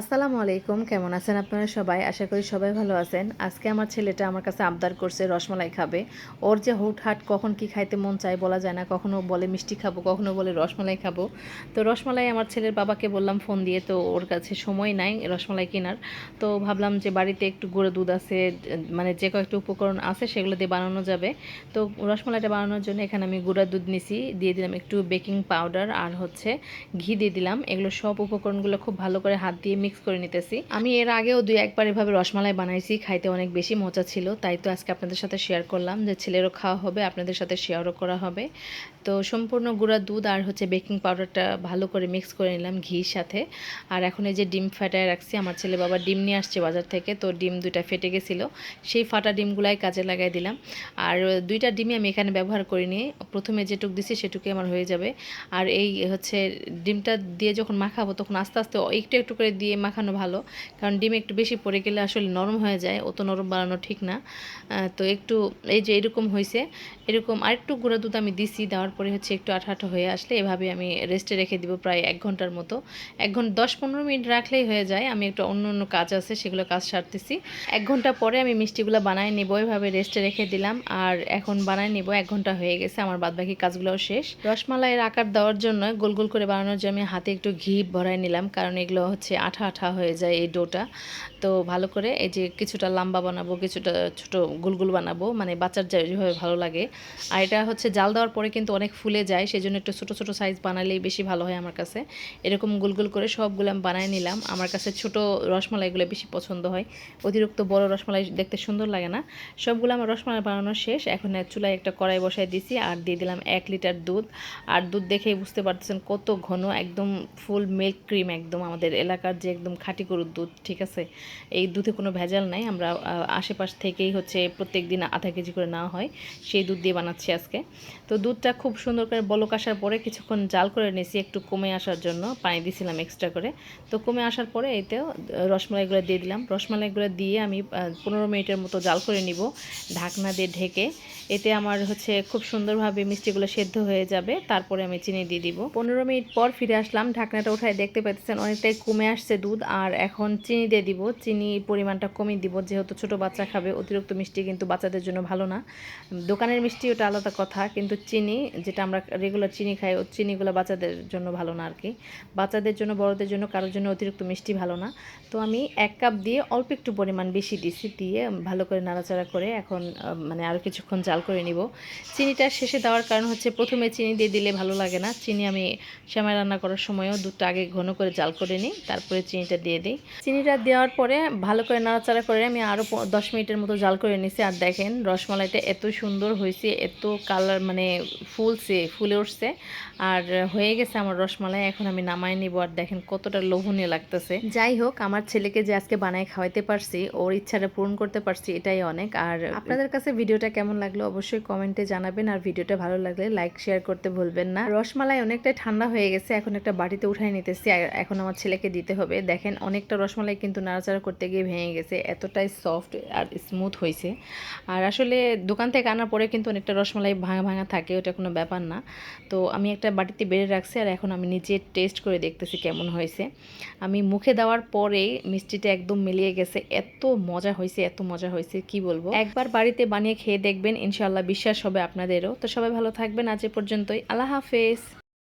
আসসালামু আলাইকুম, কেমন আছেন আপনারা সবাই? আশা করি সবাই ভালো আছেন। আজকে আমার ছেলেটা আমার কাছে আবদার করছে রসমালাই খাবে। ওর যে হুটহাট কখন কি খাইতে মন চায় বলা যায় না, কখনো বলে মিষ্টি খাব, কখনো বলে রসমালাই খাব। তো রসমালাই আমার ছেলের বাবাকে বললাম ফোন দিয়ে, তো ওর কাছে সময় নাই রসমালাই কেনার। তো ভাবলাম যে বাড়িতে একটু গুঁড়ো দুধ আছে মানে যে কয়েকটা উপকরণ আছে সেগুলো দিয়ে বানানো যাবে। তো রসমালাইটা বানানোর জন্য এখানে আমি গুঁড়া দুধ নিছি, দিয়ে দিলাম একটু বেকিং পাউডার আর হচ্ছে ঘি দিয়ে দিলাম। এগুলো সব উপকরণগুলো খুব ভালো করে হাত দিয়ে মিক্স করে নিতেছি। আমি এর আগেও দুই একবার এভাবে রসমালাই বানাইছি, খাইতে অনেক বেশি মজা ছিল, তাই তো আজকে আপনাদের সাথে শেয়ার করলাম যে ছেলেরও খাওয়া হবে, আপনাদের সাথে শেয়ারও করা হবে। তো সম্পূর্ণ গুঁড়া দুধ আর হচ্ছে বেকিং পাউডারটা ভালো করে মিক্স করে নিলাম ঘির সাথে। আর এখন এই যে ডিম ফাটায় রাখছি, আমার ছেলে বাবা ডিম নিয়ে আসছে বাজার থেকে, তো ডিম দুইটা ফেটে গেছিল। সেই ফাটা ডিমগুলাই কাজে লাগাই দিলাম। আর দুইটা ডিমই আমি এখানে ব্যবহার করিনি, প্রথমে যেটুক দিছি সেটুকুই আমার হয়ে যাবে। আর এই হচ্ছে ডিমটা দিয়ে যখন মাখাবো, তখন আস্তে আস্তে একটু একটু করে দিয়ে মাখানো ভালো। কারণ ডিম একটু বেশি পড়ে গেলে আসলে নরম হয়ে যায়, অত নরম বানানো ঠিক না। তো একটু এই যে এরকম হয়েছে এরকম আরেকটু গুঁড়া দুধ আমি দিছি, দেওয়ার পরে হচ্ছে একটু আঠা আঠা হয়ে আসলে এভাবে আমি রেস্টে রেখে দিব প্রায় এক ঘণ্টার মতো। এক ঘণ্টা, দশ পনেরো মিনিট রাখলেই হয়ে যায়, আমি একটু অন্য অন্য কাজ আছে, সেগুলো কাজ সারতেছি। এক ঘণ্টা পরে আমি মিষ্টিগুলো বানায় নিব, এভাবে রেস্টে রেখে দিলাম। আর এখন বানায় নিব, এক ঘণ্টা হয়ে গেছে, আমার বাদবাকি কাজগুলোও শেষ। রসমালাইয়ের আকার দেওয়ার জন্য গোল গোল করে বানানোর জন্য আমি হাতে একটু ঘি ভরাই নিলাম, কারণ এগুলো হচ্ছে আঠা আঠা হয়ে যায় এই ডোটা। তো ভালো করে এই যে কিছুটা লম্বা বানাবো, কিছুটা ছোট গুলগুল বানাবো মানে বাচ্চার যেভাবে ভালো লাগে। আর এটা হচ্ছে জাল দেওয়ার পরে কিন্তু অনেক ফুলে যায় সেই জন্য একটু ছোটো ছোটো সাইজ বানালেই বেশি ভালো হয় আমার কাছে। এরকম গুলগুল করে সবগুলো আমি বানায় নিলাম। আমার কাছে ছোট রসমালাইগুলো বেশি পছন্দ হয়। অতিরিক্ত বড় রসমালাই দেখতে সুন্দর লাগে না। সবগুলো আমার রসমালাই বানানো শেষ। এখন চুলায় একটা কড়াই বসাই দিছি আর দিয়ে দিলাম এক লিটার দুধ। আর দুধ দেখেই বুঝতে পারতেছেন কত ঘন, একদম ফুল মিল্ক ক্রিম একদম আমাদের এলাকার যে একদম খাঁটি গরুর দুধ, ঠিক আছে? এই দুধে কোনো ভেজাল নাই, আমরা আশেপাশ থেকেই হচ্ছে প্রত্যেক দিন আধা কেজি করে নেওয়া হয়, সেই দুধ দিয়ে বানাচ্ছি আজকে। তো দুধটা খুব সুন্দর করে বলক আসার পরে কিছুক্ষণ জাল করে নিয়েছি একটু কমে আসার জন্য, পানি দিয়েছিলাম এক্সট্রা করে। তো কমে আসার পরে এতেও রসমালাইগুলো দিয়ে দিলাম। রসমালাইগুলো দিয়ে আমি পনেরো মিনিটের মতো জাল করে নিব, ঢাকনা দিয়ে ঢেকে। এতে আমার হচ্ছে খুব সুন্দরভাবে মিষ্টিগুলো সেদ্ধ হয়ে যাবে, তারপরে আমি চিনি দিয়ে দিব। পনেরো মিনিট পর ফিরে আসলাম, ঢাকনাটা উঠায় দেখতে পাচ্ছেন অনেকটাই কমে আসছে দুধ আর এখন চিনি দিয়ে দিব। চিনি পরিমাণটা কমিয়ে দিব। যেহেতু ছোট বাচ্চা খাবে, অতিরিক্ত মিষ্টি কিন্তু বাচ্চাদের জন্য ভালো না। দোকানের মিষ্টি ওটা আলাদা কথা, কিন্তু চিনি, যেটা আমরা রেগুলার চিনি খাই, ও চিনিগুলো বাচ্চাদের জন্য ভালো না আর কি বাচ্চাদের জন্য, বড়দের জন্য, কারোর জন্য অতিরিক্ত মিষ্টি ভালো না। তো আমি এক কাপ দিয়ে অল্প একটু পরিমাণ বেশি দিছি, দিয়ে ভালো করে নাড়াচাড়া করে এখন মানে আরও কিছুক্ষণ জাল করে নিব। চিনিটা শেষে দেওয়ার কারণ হচ্ছে প্রথমে চিনি দিয়ে দিলে ভালো লাগে না। চিনি আমি শ্যামাই রান্না করার সময়ও দুধটা আগে ঘন করে জাল করে নিই, তারপরে চিনিটা দিয়ে দিই। চিনিটা দেওয়ার পরে ভালো করে নাড়াচাড়া করে আমি আরও দশ মিনিটের মতো জাল করে নিছি। আর দেখেন, রসমালাইটা এত সুন্দর হয়েছে এত কালার মানে ফুলছে, ফুলে উঠছে। আর হয়ে গেছে আমার রসমালাই, এখন আমি নামাই নিব। আর দেখেন কতটা লোভনীয় লাগতেছে। যাই হোক, আমার ছেলেকে যে আজকে বানায় খাওয়াইতে পারছি, ওর ইচ্ছাটা পূরণ করতে পারছি, এটাই অনেক। আর আপনাদের কাছে ভিডিওটা কেমন লাগল অবশ্যই কমেন্টে জানাবেন। আর ভিডিওটা ভালো লাগলে লাইক, শেয়ার করতে ভুলবেন না। রসমালাই অনেকটাই ঠান্ডা হয়ে গেছে, এখন একটা বাটিতে উঠাই নিতেছি। এখন আমার ছেলেকে দিতে হবে। দেখেন, অনেকটা রসমালাই কিন্তু নাড়াচাড়া করতে গিয়ে ভেঙে গেছে। এতটাই সফট আর স্মুথ হয়েছে। আর আসলে দোকান থেকে আনার পরে কিন্তু অনেকটা রসমালাই ভাঙা ভাঙা থাকে, ওটা কোনো ব্যাপার না। তো আমি একটা বাটিতে বেড়ে রাখছি আর এখন আমি নিজে টেস্ট করে দেখতেছি কেমন হয়েছে। আমি মুখে দেওয়ার পরেই মিষ্টিটা একদম মিলিয়ে গেছে। এত মজা হয়েছে, এত মজা হয়েছে, কি বলব? একবার বাড়িতে বানিয়ে খেয়ে দেখবেন ইনশাল্লাহ বিশ্বাস হবে আপনাদেরও। তো সবাই ভালো থাকবেন, আজ এ পর্যন্তই। আল্লাহ হাফেজ।